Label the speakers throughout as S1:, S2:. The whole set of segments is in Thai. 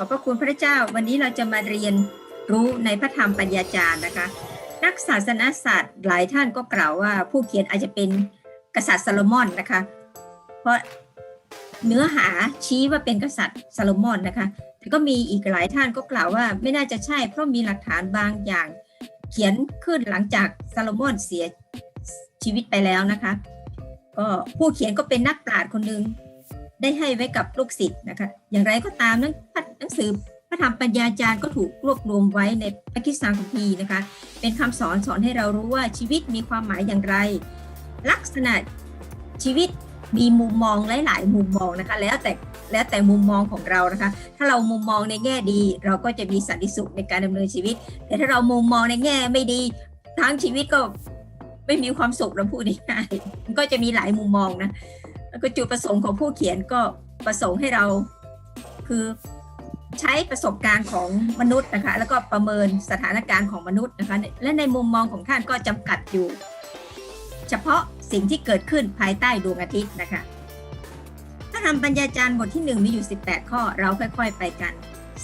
S1: ขอบพระคุณพระเจ้า วันนี้เราจะมาเรียนรู้ในพระธรรมปัญญาจารย์นะคะ นักศาสนศาสตร์หลายท่านก็กล่าวว่าผู้เขียนอาจจะเป็นกษัตริย์ซาโลมอนนะคะ เพราะเนื้อหาชี้ว่าเป็นกษัตริย์ซาโลมอนนะคะ แต่ก็มีอีกหลายท่านก็กล่าวว่าไม่น่าจะใช่เพราะมีหลักฐานบางอย่าง เขียนขึ้นหลังจากซาโลมอนเสียชีวิตไปแล้วนะคะ ก็ผู้เขียนก็เป็นนักปราชญ์คนหนึ่ง ได้ให้ไว้กับลูกศิษย์นะคะ อย่างไรก็ตามนังหนังสือพระธรรมปัญญาจารย์ก็ถูกรวบรวมไว้ในพระคิสังคพีนะคะ เป็นคำสอนสอนให้เรารู้ว่าชีวิตมีความหมายอย่างไร ลักษณะชีวิตมีมุมมองหลาย ๆ มุมมองนะคะ แล้วแต่แล้วแต่มุมมองของเรานะคะ ถ้าเรามุมมองในแง่ดี เราก็จะมีสันติสุขในการดำเนินชีวิต แต่ถ้าเรามุมมองในแง่ไม่ดีทั้งชีวิตก็ไม่มีความสุขเราพูดง่ายๆมันก็จะมีหลายมุมมองนะ แล้วก็จุดประสงค์ของผู้เขียนก็ประสงค์ให้เราคือใช้ประสบการณ์ของมนุษย์นะคะ แล้วก็ประเมินสถานการณ์ของมนุษย์นะคะ และในมุมมองของท่านก็จำกัดอยู่ เฉพาะสิ่งที่เกิดขึ้นภายใต้ดวงอาทิตย์นะคะถ้าทำปัญญาจารย์บทที่ 1 มีอยู่ 18 ข้อเราค่อย ๆ ไปกัน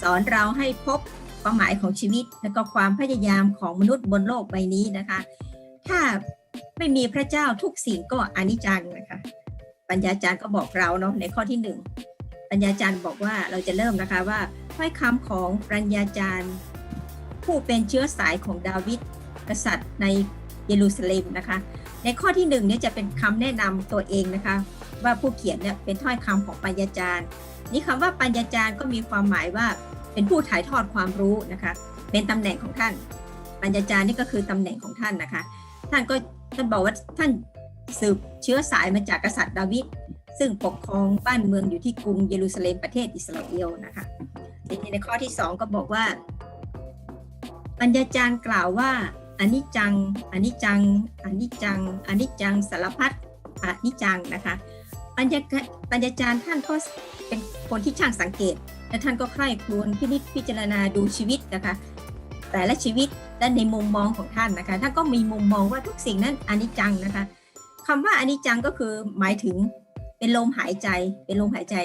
S1: สอนเราให้พบความหมายของชีวิต และก็ความพยายามของมนุษย์บนโลกใบนี้นะคะ ถ้าไม่มีพระเจ้าทุกสิ่งก็อนิจจังนะคะ ปัญญาจารย์ก็บอกเราเนาะในข้อที่หนึ่งปัญญาจารย์บอกว่าเราจะเริ่มนะคะว่าถ้อยคำของปัญญาจารย์ ผู้เป็นเชื้อสายของดาวิดกษัตริย์ในเยรูซาเล็มนะคะ ในข้อที่หนึ่งเนี่ยจะเป็นคำแนะนำตัวเองนะคะ ว่าผู้เขียนเนี่ยเป็นถ้อยคำของปัญญาจารย์ นี่คำว่าปัญญาจารย์ก็มีความหมายว่าเป็นผู้ถ่ายทอดความรู้นะคะ เป็นตำแหน่งของท่าน ปัญญาจารย์นี่ก็คือตำแหน่งของท่านนะคะ ท่านก็ท่านบอกว่าท่าน สืบเชื้อสายมาจากกษัตริย์ดาวิดซึ่งปกครองบ้านเมืองอยู่ที่กรุงเยรูซาเล็มประเทศอิสราเอลนะคะทีนี้ในข้อที่สองก็บอกว่าปัญญาจารย์กล่าวว่าอันนิจจังอันนิจจังอันนิจจังอันนิจจังสารพัดอันนิจจังนะคะปัญญาปัญญาจารย์ท่านก็เป็นคนที่ช่างสังเกต และท่านก็ใคร่ครวญพินิจพิจารณาดูชีวิตนะคะ แต่ละชีวิตและในมุมมองของท่านนะคะท่านก็มีมุมมองว่าทุกสิ่งนั้นอันิจจังนะคะ คำว่าอนิจจังก็คือหมายถึงเป็นลมหายใจ เป็นลมหายใจ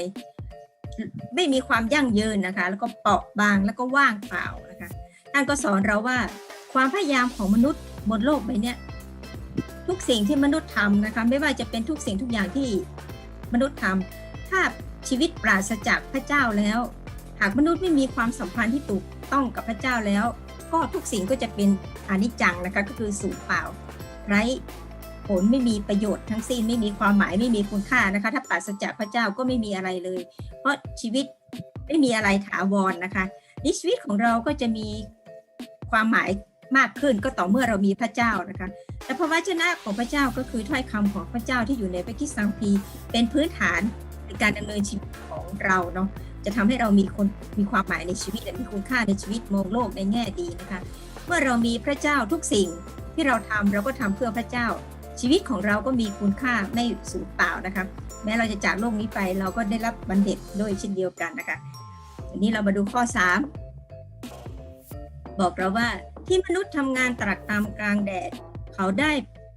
S1: ไม่มีความยั่งยืนนะคะ แล้วก็เปราะบางแล้วก็ว่างเปล่านะคะท่านก็สอนเราว่าความพยายามของมนุษย์บนโลกใบนี้ทุกสิ่งที่มนุษย์ทำนะคะไม่ว่าจะเป็นทุกสิ่งทุกอย่างที่มนุษย์ทำถ้าชีวิตปราศจากพระเจ้าแล้ว หากมนุษย์ไม่มีความสัมพันธ์ที่ถูกต้องกับพระเจ้าแล้ว ก็ทุกสิ่งก็จะเป็นอนิจจังนะคะก็คือสูญเปล่า ไร้ ผลไม่มีประโยชน์ทั้งสิ้นไม่มีความหมายไม่มีคุณค่านะคะถ้าปราศจากพระเจ้าก็ไม่มีอะไรเลย เพราะชีวิตไม่มีอะไรถาวรนะคะนี่ชีวิตของเราก็จะมีความหมายมากขึ้นก็ต่อเมื่อเรามีพระเจ้านะคะแต่พระวจนะของพระเจ้าก็คือถ้อยคำของพระเจ้าที่อยู่ในพระคิดสังพีร์เป็นพื้นฐานในการดำเนินชีวิตของเราเนาะจะทำให้เรามีคนมีความหมายในชีวิตและมีคุณค่าในชีวิตมองโลกในแง่ดีนะคะ เมื่อเรามีพระเจ้าทุกสิ่งที่เราทำเราก็ทำเพื่อพระเจ้า ชีวิตของเราก็มีคุณค่าไม่สูญเปล่านะคะแม้เราจะจากโลกนี้ไปเราก็ได้รับบัณฑิตด้วยเช่นเดียวกันนะคะทีนี้เรามาดูข้อ 3 บอกเราว่าที่มนุษย์ทำงานตรักตามกลางแดด เขาได้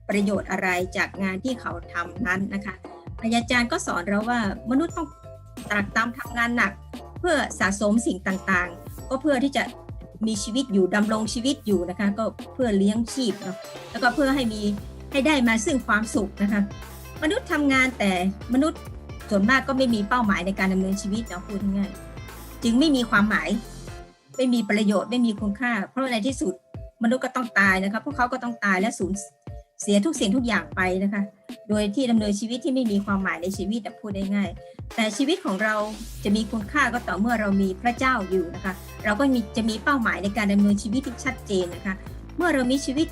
S1: ประโยชน์อะไรจากงานที่เขาทำนั้นนะคะอาจารย์ก็สอนเราว่ามนุษย์ต้องตรักตามทำงานหนัก เพื่อสะสมสิ่งต่างๆ ก็เพื่อที่จะมีชีวิตอยู่ดำรงชีวิตอยู่นะคะก็เพื่อเลี้ยงชีพเนาะแล้วก็เพื่อให้มี ให้ได้มาซึ่งความสุขนะคะ มนุษย์ทำงานแต่มนุษย์ส่วนมากก็ไม่มีเป้าหมายในการดำเนินชีวิตเนาะพูดง่ายๆจึงไม่มีความหมาย ไม่มีประโยชน์ไม่มีคุณค่า เพราะในที่สุดมนุษย์ก็ต้องตายนะคะพวกเขาก็ต้องตายและสูญเสียทุกสิ่งทุกอย่างไปนะคะ โดยที่ดำเนินชีวิตที่ไม่มีความหมายในชีวิตพูดได้ง่าย แต่ชีวิตของเราจะมีคุณค่าก็ต่อเมื่อเรามีพระเจ้าอยู่นะคะ เราก็มีจะมีเป้าหมายในการดำเนินชีวิตที่ชัดเจนนะคะ เมื่อเรามีชีวิต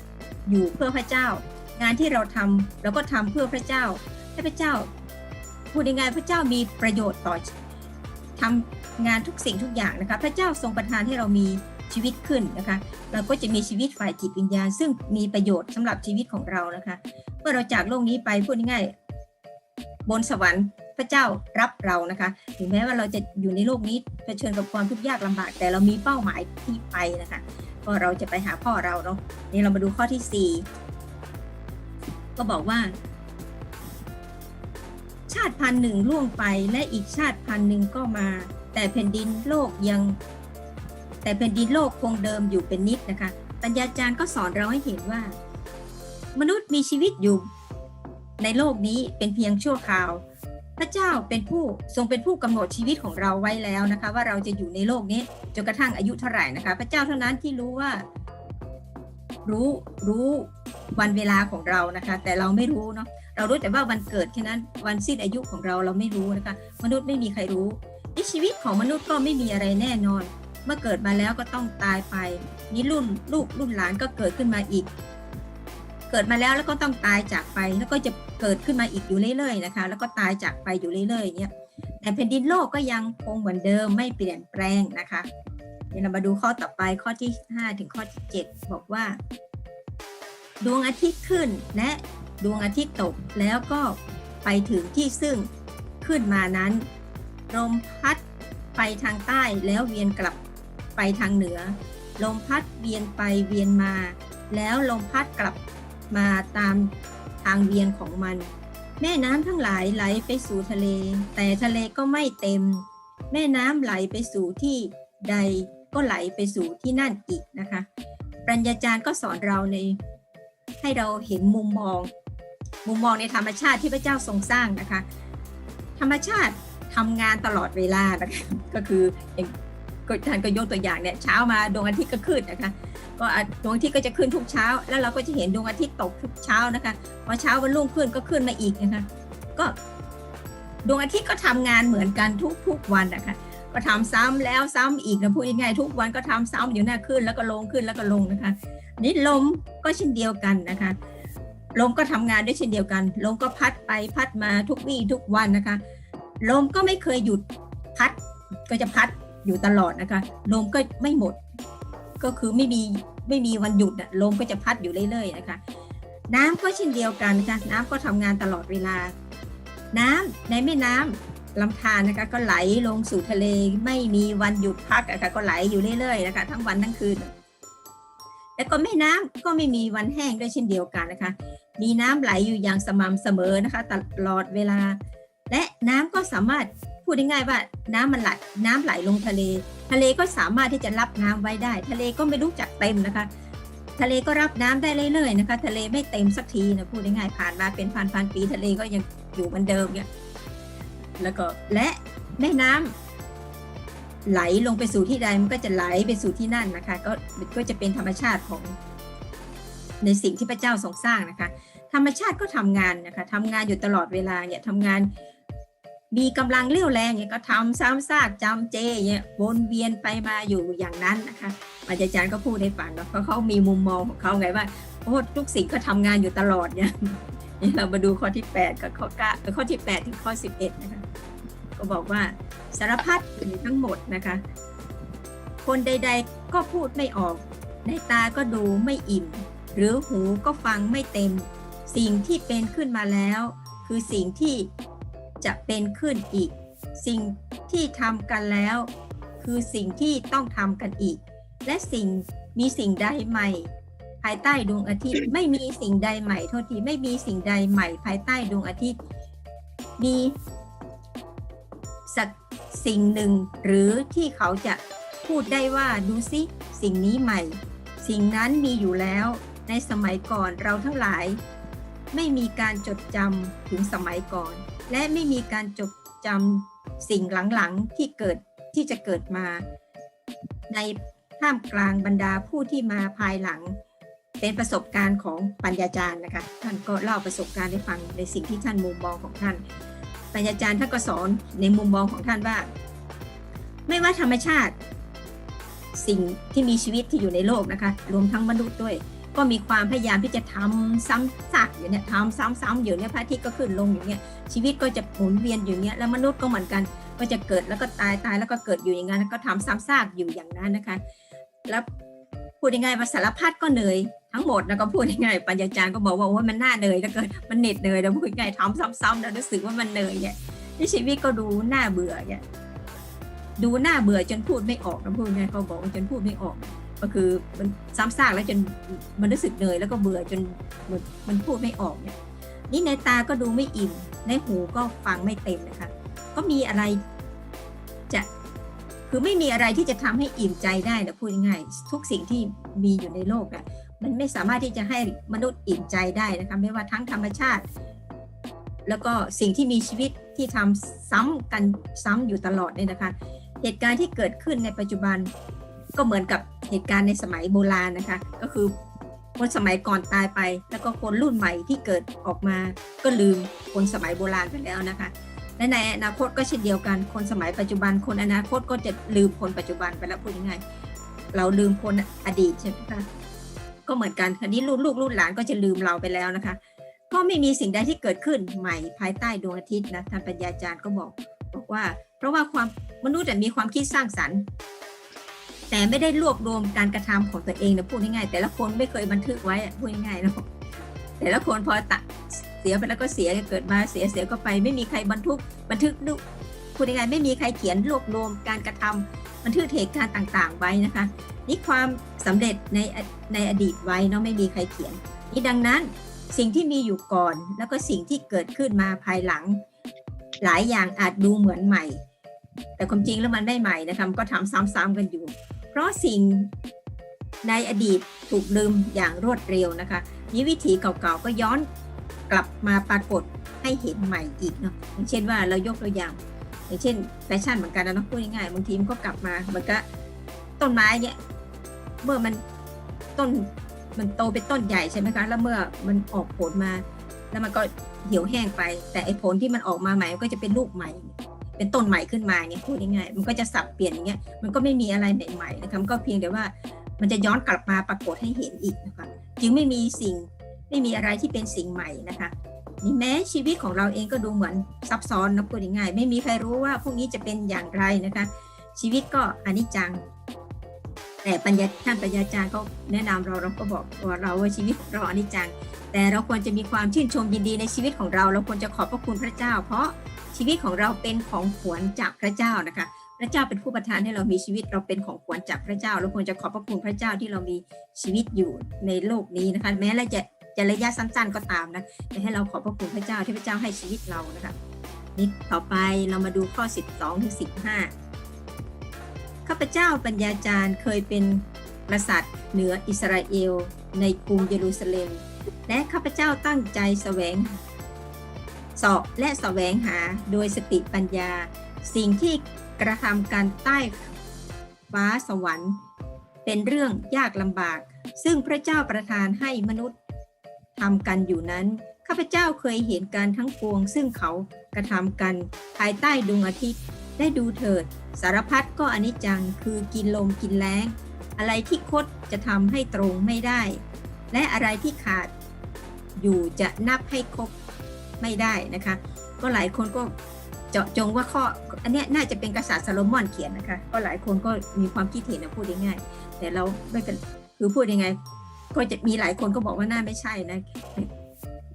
S1: อยู่เพื่อพระเจ้า งานที่เราทำเราก็ทำเพื่อพระเจ้าให้พระเจ้าพูดง่ายๆพระเจ้ามีประโยชน์ต่อทำงานทุกสิ่งทุกอย่างนะคะ พระเจ้าทรงประทานให้เรามีชีวิตขึ้นนะคะ เราก็จะมีชีวิตฝ่ายจิตวิญญาณ ซึ่งมีประโยชน์สำหรับชีวิตของเรานะคะเมื่อเราจากโลกนี้ไปพูดง่ายๆบนสวรรค์พระเจ้ารับเรานะคะ ถึงแม้ว่าเราจะอยู่ในโลกนี้เผชิญกับความทุกข์ยากลำบาก แต่เรามีเป้าหมายที่ไปนะคะ ก็เราจะไปหาพ่อเราเนาะนี่เรามาดูข้อที่สี่ ก็บอกว่า ชาติพันธุ์หนึ่งล่วงไปและอีกชาติพันธุ์หนึ่งก็มา แต่แผ่นดินโลกยัง แต่แผ่นดินโลกคงเดิมอยู่เป็นนิดนะคะปัญญาจารย์ก็สอนเราให้เห็นว่า มนุษย์มีชีวิตอยู่ ในโลกนี้เป็นเพียงชั่วคราว พระเจ้าเป็นผู้ทรงเป็นผู้กำหนดชีวิตของเราไว้แล้วนะคะ ว่าเราจะอยู่ในโลกนี้จนกระทั่งอายุเท่าไหร่นะคะ พระเจ้าเท่านั้นที่รู้ว่า รู้รู้วันเวลาของเรานะคะ แต่เราไม่รู้เนาะเรารู้แต่ว่าวันเกิดแค่นั้นวันสิ้นอายุของเราเราไม่รู้นะคะ มนุษย์ไม่มีใครรู้ในชีวิตของมนุษย์ก็ไม่มีอะไรแน่นอน เมื่อเกิดมาแล้วก็ต้องตายไปนี่รุ่นลูกรุ่นหลานก็เกิดขึ้นมาอีก เกิดมาแล้วแล้วก็ต้องตายจากไปแล้วก็จะเกิดขึ้นมาอีกอยู่เรื่อยๆนะคะ แล้วก็ตายจากไปอยู่เรื่อยๆเนี่ยแต่แผ่นดินโลกก็ยังคงเหมือนเดิมไม่เปลี่ยนแปลงนะคะ เดี๋ยวเรามาดูข้อต่อไปข้อที่ 5 ถึงข้อที่ 7 บอกว่า ดวงอาทิตย์ขึ้นและดวงอาทิตย์ตกแล้วก็ไปถึงที่ซึ่งขึ้นมานั้นลมพัดไปทางใต้แล้วเวียนกลับไปทางเหนือ ลมพัดเวียนไปเวียนมา แล้วลมพัดกลับมาตามทางเวียนของมัน แม่น้ำทั้งหลายไหลไปสู่ทะเล แต่ทะเลก็ไม่เต็ม แม่น้ำไหลไปสู่ที่ใด ก็ไหลไปสู่ที่นั่นอีกนะคะ ปรัญญาจารย์ก็สอนเราในให้เราเห็นมุมมอง มุมมองในธรรมชาติที่พระเจ้าทรงสร้างนะคะ ธรรมชาติทำงานตลอดเวลานะคะก็คืออย่างท่านก็ยกตัวอย่างเนี่ยเช้ามาดวงอาทิตย์ก็ขึ้นนะคะ ก็ดวงอาทิตย์ก็จะขึ้นทุกเช้า แล้วเราก็จะเห็นดวงอาทิตย์ตกทุกเช้านะคะพอเช้าวันรุ่งขึ้นก็ขึ้นมาอีกนะคะ ก็ดวงอาทิตย์ก็ทำงานเหมือนกันทุกๆวันนะคะ ก็ทำซ้ำแล้วซ้ำอีกนะพูดง่ายๆทุกวันก็ทำซ้ำอยู่หน้าขึ้นแล้วก็ลงขึ้นแล้วก็ลงนะคะนี่ลมก็เช่นเดียวกันนะคะ ลมก็ทำงานด้วยเช่นเดียวกัน ลมก็พัดไปพัดมาทุกวี่ทุกวันนะคะ ลมก็ไม่เคยหยุดพัดก็จะพัดอยู่ตลอดนะคะ ลมก็ไม่หมด ก็คือไม่มีไม่มีวันหยุดอะลมก็จะพัดอยู่เรื่อยๆนะคะ น้ำก็เช่นเดียวกันนะคะน้ำก็ทำงานตลอดเวลา น้ำในแม่น้ำ ลำธารนะคะก็ไหลลงสู่ทะเลไม่มีวันหยุดพักอะคะก็ไหลอยู่เรื่อยๆนะคะทั้งวันทั้งคืน แล้วก็แม่น้ำก็ไม่มีวันแห้งด้วยเช่นเดียวกันนะคะ มีน้ำไหลอยู่อย่างสม่ำเสมอนะคะตลอดเวลา และน้ำก็สามารถพูดง่ายๆว่าน้ำมันไหลน้ำไหลลงทะเล ทะเลก็สามารถที่จะรับน้ำไว้ได้ ทะเลก็ไม่รู้จักเต็มนะคะ ทะเลก็รับน้ำได้เรื่อยๆนะคะ ทะเลไม่เต็มสักทีนะพูดง่ายๆผ่านมาเป็นพันๆปี ทะเลก็ยังอยู่เหมือนเดิมเนี่ย แล้วก็และแม่น้ำไหลลงไปสู่ที่ใดมันก็จะไหลไปสู่ที่นั่นนะคะ ก็ก็จะเป็นธรรมชาติของ ในสิ่งที่พระเจ้าทรงสร้างนะคะ ธรรมชาติก็ทำงานนะคะทำงานอยู่ตลอดเวลาเนี่ยทำงานมีกำลังเรี่ยวแรงเนี่ยก็ทำซ้ำซากจำเจเนี่ยวนเวียนไปมาอยู่อย่างนั้นนะคะอาจารย์ก็พูดให้ฟังเนาะเพราะเขามีมุมมองของเขาไงว่าโอ้ทุกสิ่งก็ทำงานอยู่ตลอดเนี่ยนี่เรามาดูข้อที่ 8 กับข้อ9ข้อที่ 8 ถึงข้อ 11 นะคะ ก็บอกว่าสารพัดอยู่ทั้งหมดนะคะ คนใดๆก็พูดไม่ออก ในตาก็ดูไม่อิ่ม หรือหูก็ฟังไม่เต็ม สิ่งที่เป็นขึ้นมาแล้ว คือสิ่งที่จะเป็นขึ้นอีก สิ่งที่ทำกันแล้ว คือสิ่งที่ต้องทำกันอีก และสิ่งมีสิ่งใดใหม่ ภายใต้ดวงอาทิตย์ ไม่มีสิ่งใดใหม่โทษทีไม่มีสิ่งใดใหม่ ภายใต้ดวงอาทิตย์ มี สักสิ่งหนึ่ง หรือที่เขาจะพูดได้ว่าดูสิสิ่งนี้ใหม่ สิ่งนั้นมีอยู่แล้ว ในสมัยก่อนเราทั้งหลาย ไม่มีการจดจำถึงสมัยก่อน และไม่มีการจดจำสิ่งหลังๆที่เกิดที่จะเกิดมา ในท่ามกลางบรรดาผู้ที่มาภายหลัง เป็นประสบการณ์ของปัญญาจารย์นะคะท่านก็เล่าประสบการณ์ให้ฟังในสิ่งที่ท่านมุมมองของท่าน ปัญญาจารย์ท่านก็สอนในมุมมองของท่านว่า ไม่ว่าธรรมชาติ สิ่งที่มีชีวิตที่อยู่ในโลกนะคะ รวมทั้งมนุษย์ด้วย ก็มีความพยายามที่จะทำซ้ำซากอยู่เนี่ยทำซ้ำๆอยู่เนี่ยพระอาทิตย์ก็ขึ้นลงอยู่เนี่ยชีวิตก็จะหมุนเวียนอยู่เนี่ยแล้วมนุษย์ก็เหมือนกัน ก็จะเกิดแล้วก็ตายตายแล้วก็เกิดอยู่อย่างนั้นแล้วก็ทำซ้ำซากอยู่อย่างนั้นนะคะ แล้วพูดยังไงว่าสารพัดก็เหนื่อย ทั้งหมดนะก็พูดยังไงปัญญาจารย์ก็บอกว่าโอ้ยมันน่าเหนื่อยก็เกินมันเหน็ดเหนื่อยแล้วพูดยังไงทำซ้ำๆแล้วรู้สึกว่ามันเหนื่อยเนี่ยที่ชีวิตก็ดูน่าเบื่อเนี่ยดูน่าเบื่อจนพูดไม่ออกนะพูดยังไงเขาบอกว่าจนพูดไม่ออก ก็คือมันซ้ำซากแล้วจนมันรู้สึกเหนื่อยแล้วก็เบื่อจนมันมันพูดไม่ออกเนี่ยนี่ในตาก็ดูไม่อิ่มในหูก็ฟังไม่เต็มนะคะ ก็มีอะไรจะคือไม่มีอะไรที่จะทำให้อิ่มใจได้นะพูดง่ายๆทุกสิ่งที่มีอยู่ในโลกอะ มันไม่สามารถที่จะให้มนุษย์อิ่มใจได้นะคะไม่ว่าทั้งธรรมชาติ แล้วก็สิ่งที่มีชีวิตที่ทำซ้ำกันซ้ำอยู่ตลอดเนี่ยนะคะ เหตุการณ์ที่เกิดขึ้นในปัจจุบันก็เหมือนกับเหตุการณ์ในสมัยโบราณนะคะ ก็คือคนสมัยก่อนตายไป แล้วก็คนรุ่นใหม่ที่เกิดออกมาก็ลืมคนสมัยโบราณไปแล้วนะคะและในอนาคตก็เช่นเดียวกัน คนสมัยปัจจุบัน คนอนาคตก็จะลืมคนปัจจุบันไปแล้วพูดง่ายเราลืมคนอดีตใช่ไหมคะ ก็เหมือนกันคราวนี้ลูกลูกรุ่นหลานก็จะลืมเราไปแล้วนะคะ ก็ไม่มีสิ่งใดที่เกิดขึ้นใหม่ภายใต้ดวงอาทิตย์นะท่านปัญญาจารย์ก็บอกบอกว่า เพราะว่าความมนุษย์มีความคิดสร้างสรรค์ แต่ไม่ได้รวบรวมการกระทำของตัวเองนะพูดง่ายๆแต่ละคนไม่เคยบันทึกไว้พูดง่ายๆนะแต่ละคนพอตะเสียไปแล้วก็เสียเกิดมาเสียเสียก็ไป ไม่มีใครบันทึกบันทึกดูพูดง่ายๆไม่มีใครเขียนรวบรวมการกระทำ บันทึกเหตุการณ์ต่างๆ ไว้นะคะ นี่ความสำเร็จในในอดีตไว้เนาะไม่มีใครเขียน นี่ดังนั้นสิ่งที่มีอยู่ก่อน แล้วก็สิ่งที่เกิดขึ้นมาภายหลัง หลายอย่างอาจดูเหมือนใหม่ แต่ความจริงแล้วมันไม่ใหม่นะคะก็ทำซ้ำๆกันอยู่ เพราะสิ่งในอดีตถูกลืมอย่างรวดเร็วนะคะนี้วิถีเก่าๆก็ย้อนกลับมาปรากฏให้เห็นใหม่อีกเนาะเช่นว่าเรายกตัวอย่าง อย่างเช่นแฟชั่นเหมือนกันนะเนาะพูดง่ายๆบางทีมันก็กลับมาเหมือนกับต้นไม้เนี่ยเมื่อมันต้นมันโตเป็นต้นใหญ่ใช่ไหมคะ แล้วเมื่อมันออกผลมา แล้วมันก็เหี่ยวแห้งไป แต่ไอ้ผลที่มันออกมาใหม่ก็จะเป็นลูกใหม่ เป็นต้นใหม่ขึ้นมาเนี่ยพูดง่ายๆมันก็จะสับเปลี่ยนอย่างเงี้ยมันก็ไม่มีอะไรใหม่ๆนะคะมันก็เพียงแต่ว่ามันจะย้อนกลับมาปรากฏให้เห็นอีกนะคะจึงไม่มีสิ่งไม่มีอะไรที่เป็นสิ่งใหม่นะคะ นี่แม้ชีวิตของเราเองก็ดูเหมือนซับซ้อนนะพูดง่ายๆไม่มีใครรู้ว่าพวกนี้จะเป็นอย่างไรนะคะ ชีวิตก็อนิจจัง แต่ปัญญาท่านปัญญาจารย์เขาแนะนำเราเราก็บอกว่าเราว่าชีวิตเราอนิจจัง แต่เราควรจะมีความชื่นชมยินดีในชีวิตของเรา เราควรจะขอบพระคุณพระเจ้า เพราะชีวิตของเราเป็นของขวัญจากพระเจ้านะคะพระเจ้าเป็นผู้ประทานให้เรามีชีวิตเราเป็นของขวัญจากพระเจ้า เราควรจะขอบพระคุณพระเจ้าที่เรามีชีวิตอยู่ในโลกนี้นะคะ แม้เราจะ จะระยะสั้นๆก็ตามนะแต่ให้เราขอบพระคุณพระเจ้าที่พระเจ้าให้ชีวิตเรานะคะนี่ต่อไปเรามาดูข้อ 12ถึง15ข้าพเจ้าปัญญาจารย์เคยเป็นกษัตริย์เหนืออิสราเอล ในกรุงเยรูซาเล็ม และข้าพเจ้าตั้งใจแสวงสอบและแสวงหาโดยสติปัญญา สิ่งที่กระทำการใต้ฟ้าสวรรค์ เป็นเรื่องยากลำบาก ซึ่งพระเจ้าประทานให้มนุษย์ ทำกันอยู่นั้น ข้าพเจ้าเคยเห็นการทั้งปวง ซึ่งเขากระทำกันภายใต้ดวงอาทิตย์ ได้ดูเถิด สารพัดก็อนิจจังคือกินลมกินแรงอะไรที่คดจะทำให้ตรงไม่ได้ และอะไรที่ขาดอยู่จะนับให้ครบไม่ได้นะคะ ก็หลายคนก็เจาะจงว่าข้ออันนี้น่าจะเป็นกษัตริย์ซาโลมอนเขียนนะคะ ก็หลายคนก็มีความคิดเห็นนะพูดง่ายๆแต่เราไม่เป็นคือพูดยังไง ก็จะมีหลายคนก็บอกว่าน่าไม่ใช่นะ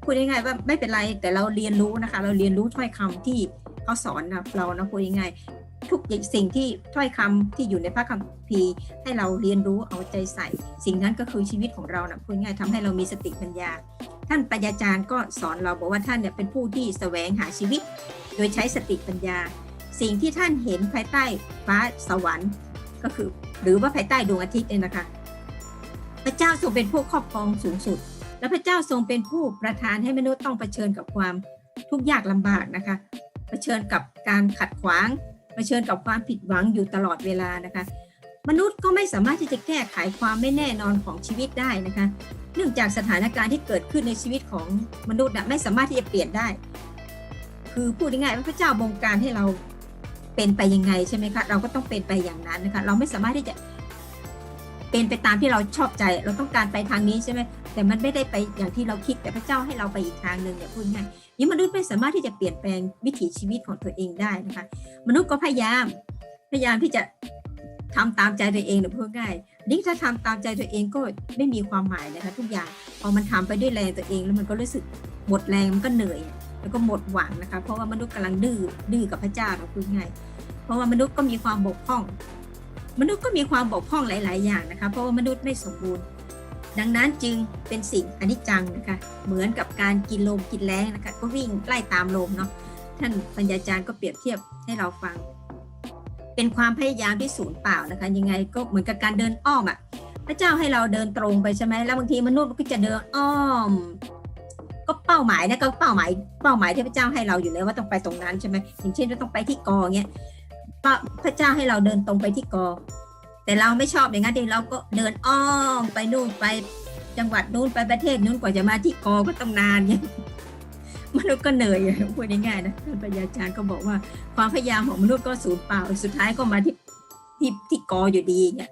S1: พูดง่ายๆว่าไม่เป็นไรแต่เราเรียนรู้นะคะ เราเรียนรู้ถ้อยคำที่เขาสอนนะเรานะพูดง่ายๆทุกสิ่งที่ถ้อยคำที่อยู่ในพระคัมภีร์ให้เราเรียนรู้เอาใจใส่ สิ่งนั้นก็คือชีวิตของเรานะพูดง่ายๆทำให้เรามีสติปัญญา ท่านปัญญาจารย์ก็สอนเราบอกว่าท่านเนี่ยเป็นผู้ที่แสวงหาชีวิต โดยใช้สติปัญญา สิ่งที่ท่านเห็นภายใต้ฟ้าสวรรค์ก็คือ หรือว่าภายใต้ดวงอาทิตย์เนี่ยนะคะ พระเจ้าทรงเป็นผู้ครอบครองสูงสุด และพระเจ้าทรงเป็นผู้ประทานให้มนุษย์ต้องเผชิญกับความทุกข์ยากลำบากนะคะเผชิญกับการขัดขวางเผชิญกับความผิดหวังอยู่ตลอดเวลานะคะ มนุษย์ก็ไม่สามารถที่จะแก้ไขความไม่แน่นอนของชีวิตได้นะคะ เนื่องจากสถานการณ์ที่เกิดขึ้นในชีวิตของมนุษย์นะไม่สามารถที่จะเปลี่ยนได้ คือพูดง่ายๆว่าพระเจ้าบงการให้เราเป็นไปยังไงใช่ไหมคะเราก็ต้องเป็นไปอย่างนั้นนะคะ เราไม่สามารถที่จะ เป็นไปตามที่เราชอบใจ เราต้องการไปทางนี้ใช่ไหมแต่มันไม่ได้ไปอย่างที่เราคิดแต่พระเจ้าให้เราไปอีกทางหนึ่งเนี่ยพูดง่ายนี่มนุษย์ไม่สามารถที่จะเปลี่ยนแปลงวิถีชีวิตของตัวเองได้นะคะ มนุษย์ก็พยายามพยายามที่จะทำตามใจตัวเองนะพูดง่ายนี่ถ้าทำตามใจตัวเองก็ไม่มีความหมายนะคะทุกอย่างพอมันทำไปด้วยแรงตัวเอง แล้วมันก็รู้สึกหมดแรงมันก็เหนื่อย แล้วก็หมดหวังนะคะ เพราะว่ามนุษย์กำลังดื้อดื้อกับพระเจ้าเราพูดง่ายเพราะว่ามนุษย์ก็มีความบกพร่อง มนุษย์ก็มีความบกพร่องหลาย ๆ อย่างนะคะเพราะว่ามนุษย์ไม่สมบูรณ์ ดังนั้นจึงเป็นสิ่งอนิจจังนะคะเหมือนกับการกินลมกินแรงนะคะก็วิ่งไล่ตามลมเนาะท่านปัญญาจารย์ก็เปรียบเทียบให้เราฟัง เป็นความพยายามที่สูญเปล่านะคะ ยังไงก็เหมือนกับการเดินอ้อมอะพระเจ้าให้เราเดินตรงไปใช่ไหมแล้วบางทีมนุษย์ก็จะเดินอ้อม ก็เป้าหมายนะก็เป้าหมายเป้าหมายที่พระเจ้าให้เราอยู่แล้วว่าต้องไปตรงนั้นใช่ไหมอย่างเช่นเราต้องไปที่กอเงี้ย พระพระเจ้าให้เราเดินตรงไปที่กอ แต่เราไม่ชอบอย่างนั้นเองเราก็เดินอ้อมไปนู่นไปจังหวัดนู้นไปประเทศนู้นกว่าจะมาที่กอก็ต้องนานเนี่ยมนุษย์ก็เหนื่อยพูดง่ายๆนะท่านปัญญาจารย์ก็บอกว่า ความพยายามของมนุษย์ก็สูญเปล่า สุดท้ายก็มาที่ที่ที่กออยู่ดีเนี่ย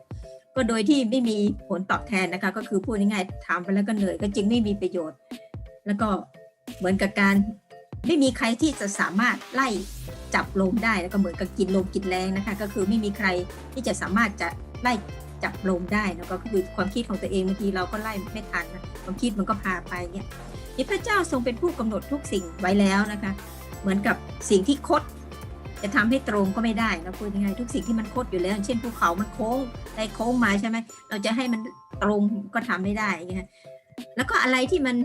S1: ก็โดยที่ไม่มีผลตอบแทนนะคะ ก็คือพูดง่ายๆทำไปแล้วก็เหนื่อยก็จึงไม่มีประโยชน์ แล้วก็เหมือนกับการ ไม่มีใครที่จะสามารถไล่จับลมได้แล้วก็เหมือนกับกินลมกินแรงนะคะ ก็คือไม่มีใครที่จะสามารถจะไล่จับลมได้นะก็คือความคิดของตัวเองบางทีเราก็ไล่ไม่ทันนะความคิดมันก็พาไปเนี่ยนี่พระเจ้าทรงเป็นผู้กำหนดทุกสิ่งไว้แล้วนะคะ เหมือนกับสิ่งที่คด จะทำให้ตรงก็ไม่ได้นะพูดยังไงทุกสิ่งที่มันคดอยู่แล้ว เช่นภูเขามันโค้งได้โค้งมาใช่ไหมเราจะให้มันตรงก็ทำไม่ได้อย่างแล้วก็อะไรที่มัน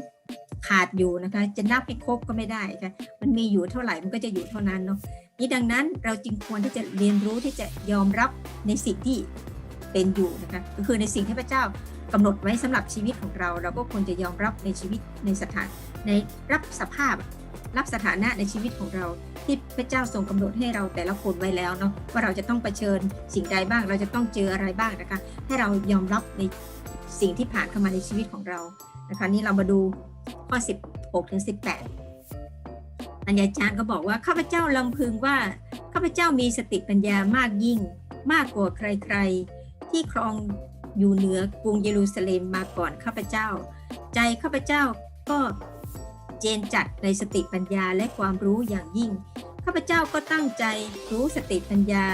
S1: ขาดอยู่นะคะ จะนับให้ครบก็ไม่ได้ค่ะมันมีอยู่เท่าไหร่มันก็จะอยู่เท่านั้นเนาะนี่ดังนั้นเราจึงควรที่จะเรียนรู้ที่จะยอมรับในสิ่งที่เป็นอยู่นะคะก็คือในสิ่งที่พระเจ้ากำหนดไว้สำหรับชีวิตของเรา เราก็ควรจะยอมรับในชีวิตในสถานในรับสภาพ รับสถานะในชีวิตของเรา ที่พระเจ้าทรงกำหนดให้เราแต่ละคนไว้แล้วเนาะว่าเราจะต้องเผชิญสิ่งใดบ้าง เราจะต้องเจออะไรบ้างนะคะ ให้เรายอมรับในสิ่งที่ผ่านเข้ามาในชีวิตของเรานะคะนี่เรามาดู ข้อ 16ถึง18ปัญญาจารย์ก็บอกว่าข้าพเจ้าลำพึงว่าข้าพเจ้ามีสติปัญญามากยิ่ง มากกว่าใครๆ ที่ครองอยู่เหนือกรุงเยรูซาเล็มมาก่อนข้าพเจ้า ใจข้าพเจ้าก็เจนจัดในสติปัญญาและความรู้อย่างยิ่ง ข้าพเจ้าก็ตั้งใจรู้สติปัญญา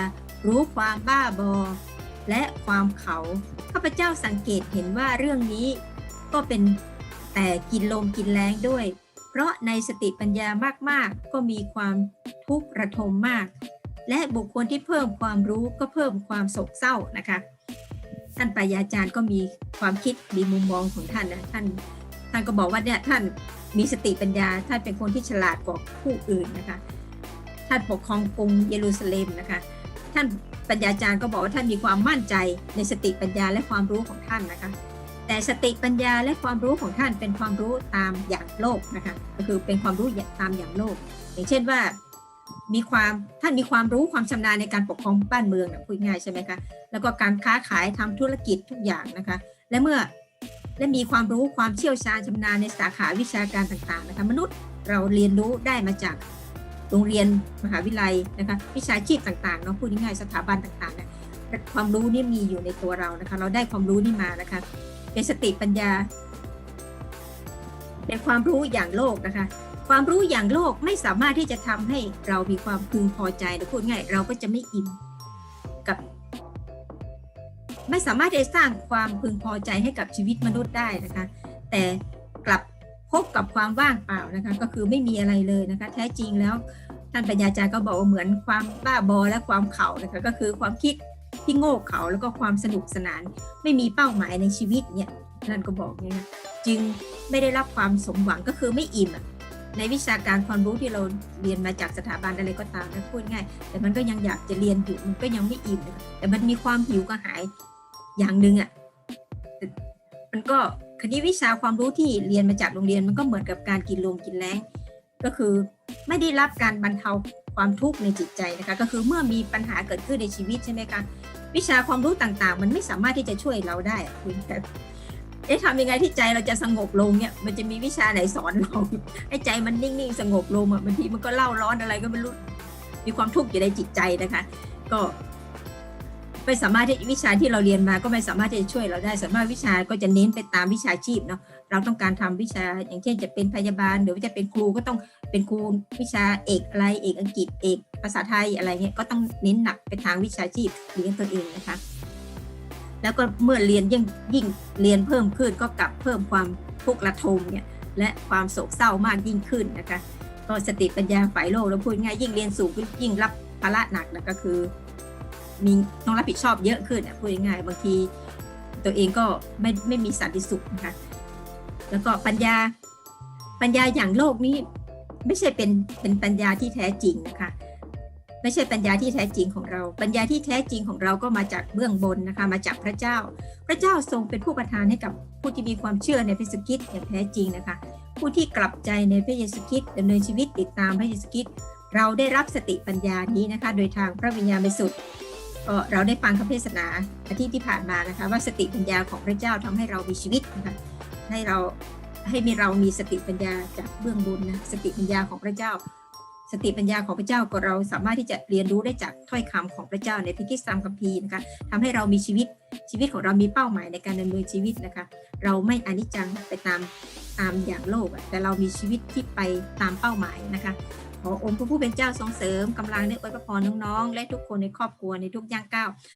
S1: รู้ความบ้าบอ และความเขา ข้าพเจ้าสังเกตเห็นว่าเรื่องนี้ก็เป็น แต่กินลมกินแรงด้วย เพราะในสติปัญญามากๆ ก็มีความทุกข์ระทมมาก และบุคคลที่เพิ่มความรู้ก็เพิ่มความโศกเศร้านะคะท่านปายาจารย์ก็มีความคิดมีมุมมองของท่านนะท่านท่านก็บอกว่าเนี่ยท่านมีสติปัญญาท่านเป็นคนที่ฉลาดกว่าผู้อื่นนะคะ ท่านปกครองกรุงเยรูซาเล็มนะคะ ท่านปัญญาจารย์ก็บอกว่าท่านมีความมั่นใจในสติปัญญาและความรู้ของท่านนะคะ แต่สติปัญญาและความรู้ของท่านเป็นความรู้ตามอย่างโลกนะคะก็คือเป็นความรู้ตามอย่างโลก อย่างเช่นว่ามีความท่านมีความรู้ความชำนาญในการปกครองบ้านเมืองนะพูดง่ายใช่ไหมคะแล้วก็การค้าขายทำธุรกิจทุกอย่างนะคะและเมื่อและมีความรู้ความเชี่ยวชาญชำนาญในสาขาวิชาการต่างๆนะคะมนุษย์เราเรียนรู้ได้มาจากโรงเรียนมหาวิทยาลัยนะคะวิชาชีพต่างๆเนาะพูดง่ายๆสถาบันต่างๆเนี่ยความรู้นี่มีอยู่ในตัวเรานะคะเราได้ความรู้นี่มานะคะ เป็นสติปัญญา เป็นความรู้อย่างโลกนะคะ ความรู้อย่างโลกไม่สามารถที่จะทำให้เรามีความพึงพอใจหรือพูดง่ายเราก็จะไม่อิ่มกับ ไม่สามารถที่จะสร้างความพึงพอใจให้กับชีวิตมนุษย์ได้นะคะ แต่กลับพบกับความว่างเปล่านะคะ ก็คือไม่มีอะไรเลยนะคะ แท้จริงแล้วท่านปัญญาจารย์ก็บอกว่าเหมือนความบ้าบอและความเข่านะคะก็คือความคิด ที่โง่เขลาแล้วก็ความสนุกสนาน ไม่มีเป้าหมายในชีวิตเนี่ยท่นก็บอกเนี่ยนะจึงไม่ได้รับความสมหวังก็คือไม่อิ่มในวิชาการความรู้ที่เราเรียนมาจากสถาบันอะไรก็ตามนะพูดง่าย แต่มันก็ยังอยากจะเรียนอยู่มันก็ยังไม่อิ่มแต่มันมีความหิวกระหายอย่างหนึ่งอะมันก็คดีวิชาความรู้ที่เรียนมาจากโรงเรียนมันก็เหมือนกับการกินลมกินแรงก็คือไม่ได้รับการบรรเทาความทุกข์ในจิตใจนะคะก็คือเมื่อมีปัญหาเกิดขึ้นในชีวิตใช่ไหมคะ วิชาความรู้ต่างๆ มันไม่สามารถที่จะช่วยเราได้คุณแต่เอ๊ะทำยังไงที่ใจเราจะสงบลงเนี่ย มันจะมีวิชาไหนสอนเราให้ใจมันนิ่งๆสงบลงอะบางทีมันก็เล่าร้อนอะไรก็ไม่รู้มีความทุกข์อยู่ในจิตใจนะคะ ก็ไม่สามารถที่วิชาที่เราเรียนมาก็ไม่สามารถที่จะช่วยเราได้ส่วนมากวิชาก็จะเน้นไปตามวิชาชีพเนาะเราต้องการทำวิชาอย่างเช่นจะเป็นพยาบาล หรือว่าจะเป็นครูก็ต้องเป็นครูวิชาเอกอะไรเอกอังกฤษเอก ภาษาไทยอะไรเงี้ยก็ต้องเน้นหนักไปทางวิชาชีพเลี้ยงตัวเองนะคะ แล้วก็เมื่อเรียนยิ่งยิ่งเรียนเพิ่มขึ้นก็กลับเพิ่มความทุกข์ระทมเนี่ยและความโศกเศร้ามากยิ่งขึ้นนะคะก็สติปัญญาฝ่ายโลกเราพูดง่ายยิ่งเรียนสูงขึ้นยิ่งรับภาระหนักนะก็คือ มีต้องรับผิดชอบเยอะขึ้นอะพูดง่ายบางที ตัวเองก็ไม่ไม่มีสันติสุขนะคะแล้วก็ปัญญาปัญญาอย่างโลกนี้ ไม่ใช่เป็นเป็นปัญญาที่แท้จริงนะคะ ไม่ใช่ปัญญาที่แท้จริงของเรา ปัญญาที่แท้จริงของเราก็มาจากเบื้องบนนะคะ มาจากพระเจ้า พระเจ้าทรงเป็นผู้ประทานให้กับผู้ที่มีความเชื่อในพระเยซูคริสต์อย่างแท้จริงนะคะ ผู้ที่กลับใจในพระเยซูคริสต์ดำเนินชีวิตติดตามพระเยซูคริสต์เราได้รับสติปัญญานี้นะคะ โดยทางพระวิญญาณบริสุทธิ์เราได้ฟังคำเทศนาอาทิตย์ที่ผ่านมานะคะว่าสติปัญญาของพระเจ้าทำให้เรามีชีวิตนะคะให้เราให้มีเรามีสติปัญญาจากเบื้องบนนะสติปัญญาของพระเจ้า สติปัญญาของพระเจ้าก็เราสามารถที่จะเรียนรู้ได้จากถ้อยคำของพระเจ้าในพระคิดตามคัมภีร์นะคะทำให้เรามีชีวิตชีวิตของเรามีเป้าหมายในการดำเนินชีวิตนะคะ เราไม่อนิจจังไปตามตามอย่างโลก แต่เรามีชีวิตที่ไปตามเป้าหมายนะคะขอองค์พระผู้เป็นเจ้าทรงเสริมกำลังได้อวยพรน้องๆและทุกคนในครอบครัวในทุกย่างก้าว